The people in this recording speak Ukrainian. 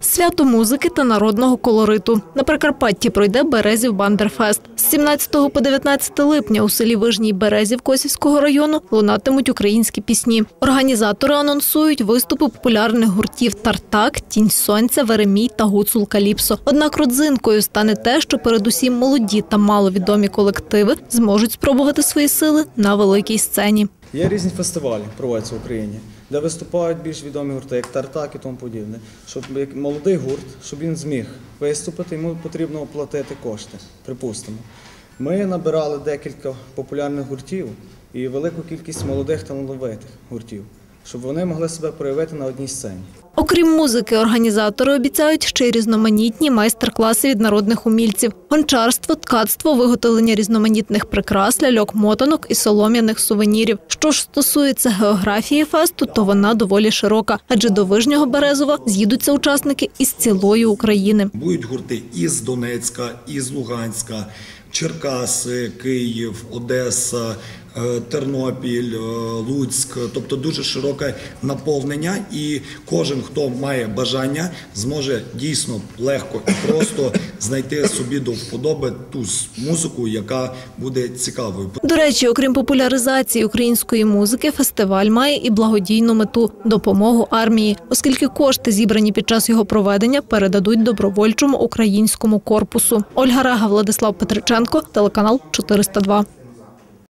Свято музики та народного колориту. На Прикарпатті пройде Березів Бандерфест. З 17 по 19 липня у селі Вижній Березів Косівського району лунатимуть українські пісні. Організатори анонсують виступи популярних гуртів Тартак, Тінь Сонця, Веремій та Гуцул Каліпсо. Однак родзинкою стане те, що передусім молоді та маловідомі колективи зможуть спробувати свої сили на великій сцені. Є різні фестивалі, проводяться в Україні, де виступають більш відомі гурти, як Тартак і тому подібне. Щоб як молодий гурт, щоб він зміг виступити, йому потрібно оплатити кошти, припустимо. Ми набирали декілька популярних гуртів і велику кількість молодих талановитих гуртів, щоб вони могли себе проявити на одній сцені. Окрім музики, організатори обіцяють ще й різноманітні майстер-класи від народних умільців: гончарство, ткацтво, виготовлення різноманітних прикрас, ляльок, мотанок і солом'яних сувенірів. Що ж стосується географії фесту, то вона доволі широка, адже до Вижнього Березова з'їдуться учасники із цілої України. Будуть гурти із Донецька, із Луганська, Черкаси, Київ, Одеса, Тернопіль, е, Луцьк. Тобто дуже широке наповнення, і кожен, хто має бажання, зможе дійсно легко і просто знайти собі до вподоби ту музику, яка буде цікавою. До речі, окрім популяризації української музики, фестиваль має і благодійну мету допомогу армії, оскільки кошти, зібрані під час його проведення, передадуть добровольчому українському корпусу. Ольга Рега, Владислав Петриченко, телеканал 402.